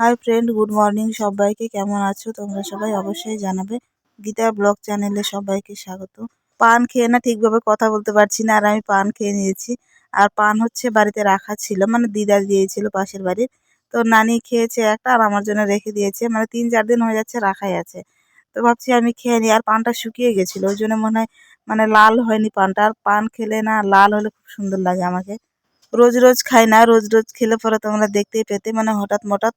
Hi friend good morning সবাইকে কেমন আছো? তোমরা সবাই অবশ্যই জানাবে। গীতা ব্লগ চ্যানেলে সবাইকে স্বাগত। পান খেয়ে না ঠিকভাবে কথা বলতে পারছি না, আর আমি পান খেয়ে নিয়েছি। আর পান হচ্ছে বাড়িতে রাখা ছিল মানে দিদা দিয়েছিল পাশের বাড়ির। তো নানি খেয়েছে একটা আর আমার জন্য রেখে দিয়েছে মানে তিন চার দিন হয়ে যাচ্ছে রাখাই আছে। তো ভাবছি আমি খেয়ে নিই, আর পানটা শুকিয়ে গেছিল, ওই জন্য মনে হয় মানে লাল হয়নি পানটা। আর পান খেলে না, লাল হলে খুব সুন্দর লাগে আমাকে। রোজ রোজ খাই না, রোজ রোজ খেলে পরে তোমরা দেখতেই পেতে মানে হঠাৎ মঠাৎ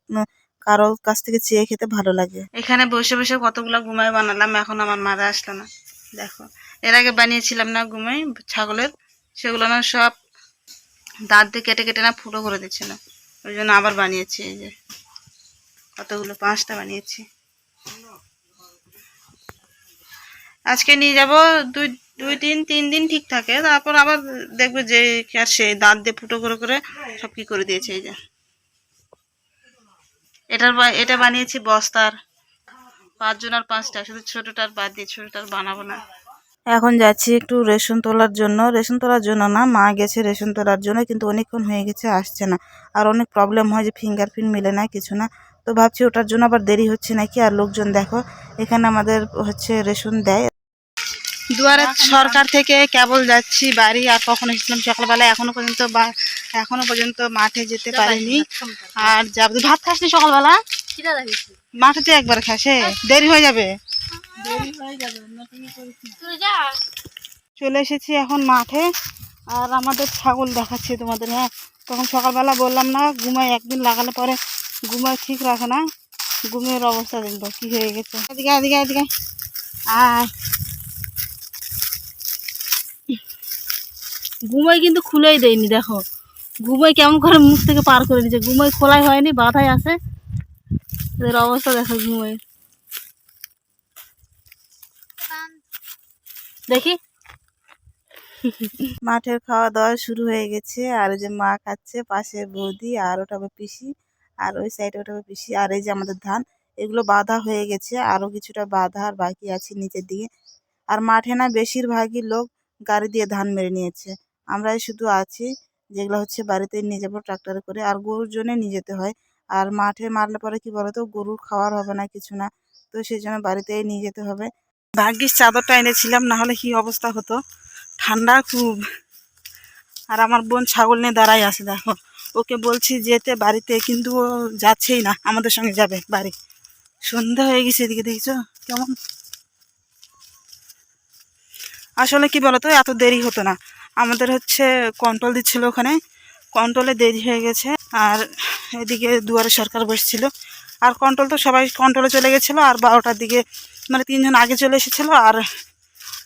কারও কাছ থেকে চেয়ে খেতে ভালো লাগে। এখানে বসে বসে কতগুলো ঘুমাই বানালাম, এখন আমার মারা আসলো না। দেখো, এর আগে বানিয়েছিলাম না ঘুমাই ছাগলের, সেগুলো না সব দাঁত দিয়ে কেটে কেটে না ফুটো করে দিচ্ছিল ওই জন্য আবার বানিয়েছি এই যে। কতগুলো, পাঁচটা বানিয়েছি। আজকে নিয়ে যাব দুই দুই দিন, তিন দিন ঠিক থাকে। তারপর আবার দেখবে যে আর সে দাঁত দিয়ে ফুটো করে করে সব কি করে দিয়েছে এই যে। এটার এটা বানিয়েছি বস্তার। পাঁচজন আর পাঁচটা, শুধু ছোটটার বাদ দিয়ে ছোটটার বানাবো না। এখন যাচ্ছি একটু রেশন তোলার জন্য। রেশন তোলার জন্য না, মা গেছে রেশন তোলার জন্য, কিন্তু অনেকক্ষণ হয়ে গেছে, আসছে না। আর অনেক প্রবলেম হয় যে ফিঙ্গারপ্রিন্ট মিলে না, কিছু না। তো ভাবছি ওটার জন্য আবার দেরি হচ্ছে নাকি? আর লোকজন দেখো, এখানে আমাদের হচ্ছে রেশন দেয়। দুয়ারে সরকার থেকে কেবল যাচ্ছি বাড়ি আর কখন এসেছিলাম সকালবেলা এখনও পর্যন্ত বা- এখনও পর্যন্ত মাঠে যেতে পারিনি। আর যাব ভাত খাসনি সকালবেলা? মাঠে তো একবার খাসে? দেরি হয়ে যাবে? চলে এসেছি এখন মাঠে আর আমাদের ছাগল দেখাচ্ছি তোমাদের হ্যাঁ? তখন সকালবেলা বললাম না ঘুমাই একদিন লাগালে পরে ঘুমাই ঠিক রাখে না। ঘুমের অবস্থা দেখব কি হয়ে গেছে। এদিকে এদিকে এদিকে আয়। ঘুমাই কিন্তু খুলেই দেয়নি, দেখো। ঘুমাই কেমন করে মুখ থেকে পার করে দিচ্ছে ঘুমাই খোলাই হয়নি, বাধাই আছে। এদের অবস্থা দেখো ঘুমাই। দেখি। মাঠের খাওয়া দাওয়া শুরু হয়ে গেছে, আর ওই যে মা খাচ্ছে, পাশে বৌদি, আর ওটা হবে পিসি, আর ওই সাইডে ওটা পিসি, আর এই যে আমাদের ধান, এগুলো বাঁধা হয়ে গেছে আরও কিছুটা বাঁধা আর বাকি আছে নিচের দিকে। আর মাঠে না বেশিরভাগই লোক গাড়ি দিয়ে ধান মেরে নিয়েছে। আমরাই শুধু আছি, যেগুলো হচ্ছে বাড়িতে নিয়ে যাব ট্রাক্টরে করে। আর গরুর জন্যে নিয়ে যেতে হয়। আর মাঠে মারলে পরে কি বলতো গরুর খাওয়ার হবে না কিছু না। তো সেই জন্য বাড়িতেই নিয়ে যেতে হবে। ভাগ্যিস চাদরটা এনেছিলাম, না হলে কি অবস্থা হতো? ঠান্ডা খুব। আর আমার বোন ছাগল নিয়ে দাঁড়াই আছে, দেখো। ওকে বলছি যেতে বাড়িতে, কিন্তু ও যাচ্ছেই না, আমাদের সঙ্গে যাবে বাড়ি। সন্ধ্যা হয়ে গেছে এদিকে, দেখছ? কেমন? আসলে কি বলতো, এত দেরি হতো না। আমাদের হচ্ছে কন্ট্রোল দিচ্ছিল ওখানে। কন্ট্রোলে দেরি হয়ে গেছে আর এদিকে দুয়ারে সরকার বসছিল। আর কন্ট্রোল তো সবাই কন্ট্রোলে চলে গেছিল আর বারোটার দিকে মানে তিনজন আগে চলে এসেছিল আর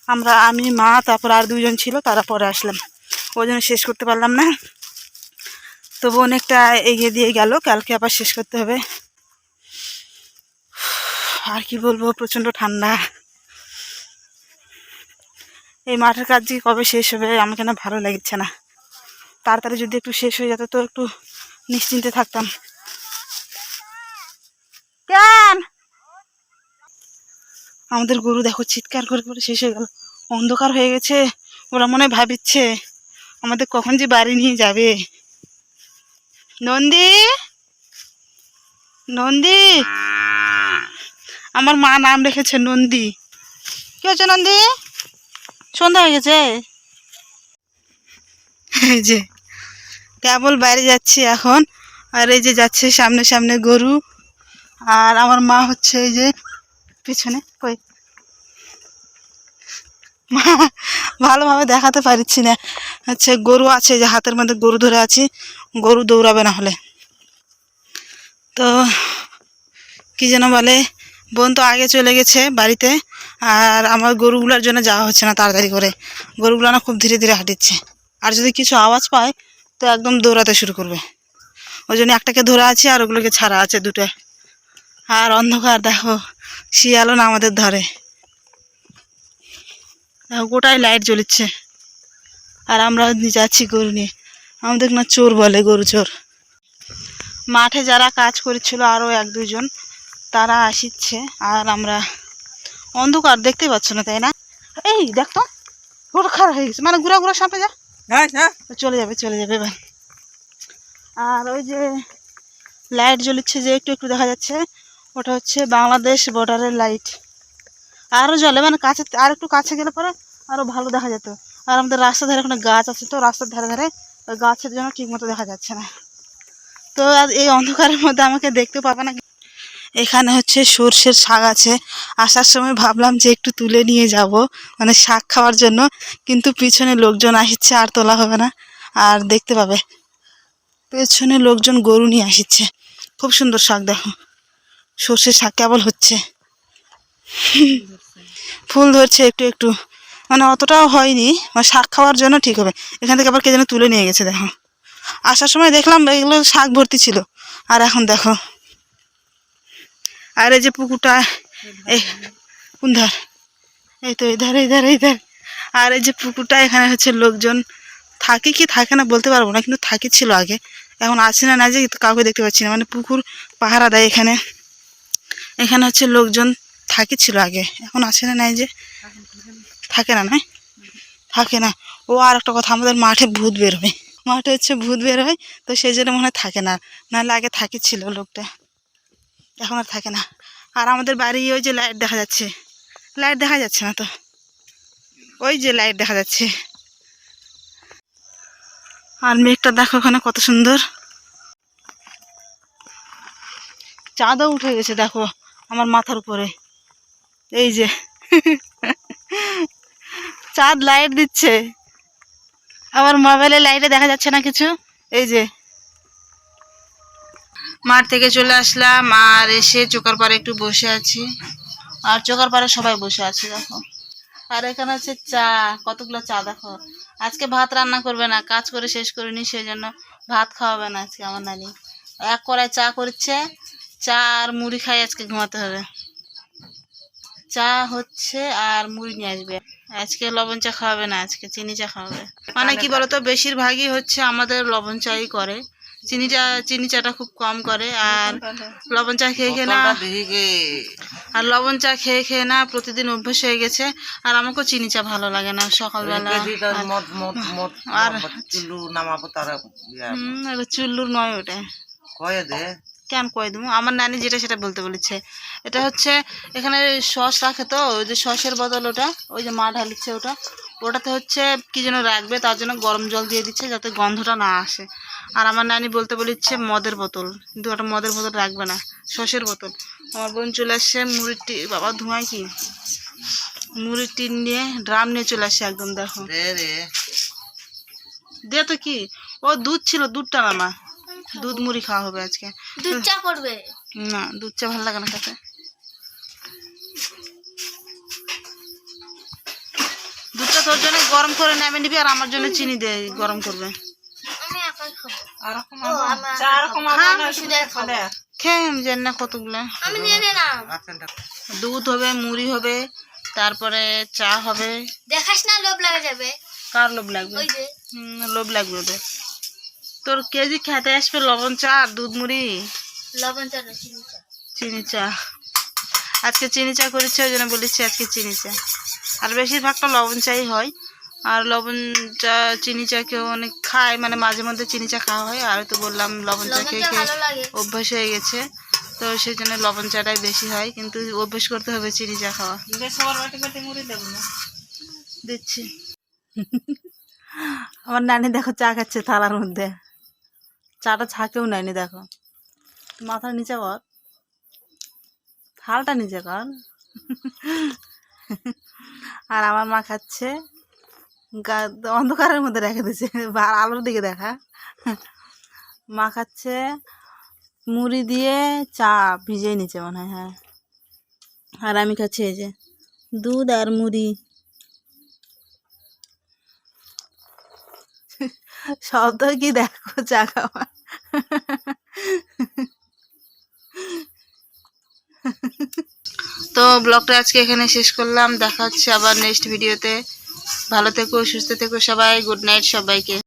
আমরা, আমি, মা, তারপর আর দুজন ছিল, তারা পরে আসলাম। ওই জন্য শেষ করতে পারলাম না। তবু অনেকটা এগিয়ে দিয়ে গেল, কালকে আবার শেষ করতে হবে। আর কি বলব, প্রচণ্ড ঠান্ডা। এই মাঠের কাজ যে কবে শেষ হবে, আমাকে না ভালো লাগছে না। তাড়াতাড়ি যদি একটু শেষ হয়ে যেত তো একটু নিশ্চিন্তে থাকতাম। কেন? আমাদের গরু দেখো চিৎকার করে করে শেষ হয়ে গেল। অন্ধকার হয়ে গেছে, ওরা মনে ভাবিচ্ছে আমাদের কখন যে বাড়ি নিয়ে যাবে। নন্দী? নন্দী? আমার মা নাম রেখেছে নন্দী। কি হচ্ছে নন্দী? সন্ধ্যা হয়ে গেছে। এই যে, কেবল বাইরে যাচ্ছি এখন। আর এই যে যাচ্ছে সামনে সামনে গরু। আর আমার মা হচ্ছে এই যে পিছনে, কই? মা, ভালোভাবে দেখাতে পারছি না। হচ্ছে গরু আছে যে হাতের মধ্যে গরু ধরে আছি। গরু দৌড়াবে না হলে। তো, কি যেন বলে? বোন তো আগে চলে গেছে বাড়িতে, আর আমার গরুগুলোর জন্য যাওয়া হচ্ছে না তাড়াতাড়ি করে। গরুগুলো না খুব ধীরে ধীরে হাঁটিচ্ছে। আর যদি কিছু আওয়াজ পায়, তো একদম দৌড়াতে শুরু করবে। ওই জন্য একটাকে ধরে আছে আর ওগুলোকে ছাড়া আছে দুটো। আর অন্ধকার, দেখো, শিয়ালও না আমাদের ধরে। দেখো, গোটাই লাইট জ্বলিচ্ছে। আর আমরা যাচ্ছি গরু নিয়ে। আমাদের না চোর বলে, গরু চোর। মাঠে যারা কাজ করেছিল আরও এক দুজন। তারা আসিচ্ছে আর আমরা অন্ধকার দেখতে পাচ্ছ না তাই না? এই দেখ তো খারাপ হয়ে গেছে। মানে ঘুরা ঘুরা সামনে যা। চলে যাবে চলে যাবে এবার। আর ওই যে লাইট জ্বলছে যে একটু একটু দেখা যাচ্ছে। ওটা হচ্ছে বাংলাদেশ বর্ডারের লাইট আরও জলে মানে কাছে আর একটু কাছে গেলে পরে আরও ভালো দেখা যেত। আর আমাদের রাস্তার ধারে ওখানে গাছ আছে তো রাস্তার ধারে ধারে গাছের জন্য ঠিক মতো দেখা যাচ্ছে না। তো আর এই অন্ধকারের মধ্যে আমাকে দেখতে পাবে না এখানে হচ্ছে সর্ষের শাক আছে। আসার সময় ভাবলাম যে একটু তুলে নিয়ে যাব মানে শাক খাওয়ার জন্য। কিন্তু পিছনে লোকজন আসছে, আর তোলা হবে না। আর দেখতে পাবে, পেছনে লোকজন গরু নিয়ে আসছে। খুব সুন্দর শাক, দেখো। সর্ষের শাক কেবল হচ্ছে। ফুল ধরছে একটু একটু। মানে অতটাও হয়নি মানে শাক খাওয়ার জন্য ঠিক হবে। এখান থেকে আবার কে যেন তুলে নিয়ে গেছে, দেখো। আসার সময় দেখলাম এগুলো শাক ভর্তি ছিল। আর এখন দেখো। আর এই যে পুকুরটা, এই কোন ধার? এই তো এই ধার এই ধার, এই আর এই যে পুকুরটা, এখানে হচ্ছে লোকজন থাকে কি থাকে না বলতে পারব না, কিন্তু থাকে ছিল আগে। এখন আছে না না যে কাউকে দেখতে পাচ্ছি না। মানে পুকুর পাহারা দেয় এখানে। এখানে হচ্ছে লোকজন থাকে ছিল আগে। এখন আছে না, নাই যে? থাকে না, নাই? থাকে না। ও আর একটা কথা, আমাদের মাঠে ভূত বেরোবে মাঠে হচ্ছে ভূত বের হয়, তো সেই জন্য মনে হয় থাকে না। নাহলে আগে থাকে ছিল লোকটা। এখন আর থাকে না। আর আমাদের বাড়ি ওই যে লাইট দেখা যাচ্ছে। লাইট দেখা যাচ্ছে না তো। ওই যে লাইট দেখা যাচ্ছে। আর মেঘটা দেখো ওখানে কত সুন্দর। চাঁদও উঠে গেছে দেখো আমার মাথার উপরে। এই যে। চাঁদ লাইট দিচ্ছে। আবার মোবাইলে লাইটে দেখা যাচ্ছে না কিছু? এই যে। মাঠ থেকে চলে আসলাম আর এসে চোকার পাড়ে একটু বসে আছি। আর চোকার পাড়ে সবাই বসে আছে, দেখো। আর এখানে আছে চা, কতগুলো চা, দেখো। আজকে ভাত রান্না করবে না, কাজ করে শেষ করিনি সেই জন্য ভাত খাওয়াবে না আজকে আমার নানি। এক কড়াই চা করছে, চা আর মুড়ি খাই আজকে ঘুমাতে হবে। চা হচ্ছে আর মুড়ি নিয়ে আসবে। আজকে লবণ চা খাওয়াবে না, আজকে চিনি চা খাওয়াবে। মানে কি বলতো, বেশিরভাগই হচ্ছে আমাদের লবণ চাই করে। চিনি চা চিনি চাটা খুব কম করে আর লবণ চা খেয়ে খেয়ে না আর লবণ চা খেয়ে খেয়ে না প্রতিদিন অভ্যেস হয়ে গেছে। আর আমাকেও চিনি চা ভালো লাগে না সকালবেলা। আর- চুল্লুর নয় ওটা। কেন কয়ে দেবো? আমার নানি যেটা সেটা বলতে বলেছে। এটা হচ্ছে এখানে সস রাখে তো ওই যে সসের বদল ওটা ওই যে মা ঢালিচ্ছে ওটা। ওটাতে হচ্ছে কি যেন রাখবে তার জন্য গরম জল দিয়ে দিচ্ছে যাতে গন্ধটা না আসে। আর আমার নানি বলতে বলেছে মদের বোতল। কিন্তু ওটা মদের বোতল রাখবে না সসের বোতল। আমার বোন চলে আসছে মুড়ির টি বাবা ধোঁয়ায় কি? মুড়ির টিন নিয়ে ড্রাম নিয়ে চলে আসছে একদম দেখো। দে তো কি? ও দুধ ছিল দুধটা নামা দুধ মুড়ি খাওয়া হবে আজকে। দুধ চা করবে? না দুধ চা ভালো লাগে না খেতে। দুধটা তোর জন্য গরম করে নেমে নিবি আর আমার জন্য চিনি দে গরম করবে আমি একাই খাব হ্যাঁ। খেয়ে জানি না কতগুলো? আমি নিয়ে নিলাম দুধ হবে মুড়ি হবে তারপরে চা হবে। দেখাস না লোভ লাগে যাবে। কার লোভ লাগবে? ওই যে। হুম, লোভ লাগবে ওদের। তোর কেজি খেতে আসবে লবণ চা আর দুধ মুড়ি? লবণ চা। চিনি চা। আজকে চিনি চা করেছে ওই জন্য বলেছি আজকে চিনি চা। আর বেশিরভাগটা লবণ চাই হয়। আর লবণ চা চিনি চা কেউ অনেক খায় মানে মাঝে মধ্যে চিনি চা খাওয়া হয়। আর তো বললাম লবণ চা খেয়ে খেয়ে অভ্যাস হয়ে গেছে। তো সেই জন্য লবণ চাটাই বেশি হয় কিন্তু অভ্যাস করতে হবে চিনি চা খাওয়া। দিচ্ছি। আমার নানি দেখো চা খাচ্ছে থালার মধ্যে। চাটা ছাকেও নেয়নি দেখো। মাথার নিচে কর। থালটা নিচে কর। আর আমার মা খাচ্ছে অন্ধকারের মধ্যে রেখে দিচ্ছে বা- আলোর দিকে দেখা। মা খাচ্ছে মুড়ি দিয়ে চা ভিজিয়ে নিচ্ছে মনে হয় হ্যাঁ। আর আমি খাচ্ছি এই যে দুধ আর মুড়ি। শব্দ কি দেখো চা খাওয়া। তো ব্লগটা আজকে এখানে শেষ করলাম। দেখা হচ্ছে আবার নেক্সট ভিডিওতে ভালো থেকো সুস্থ থেকো সবাই গুড নাইট সবাইকে।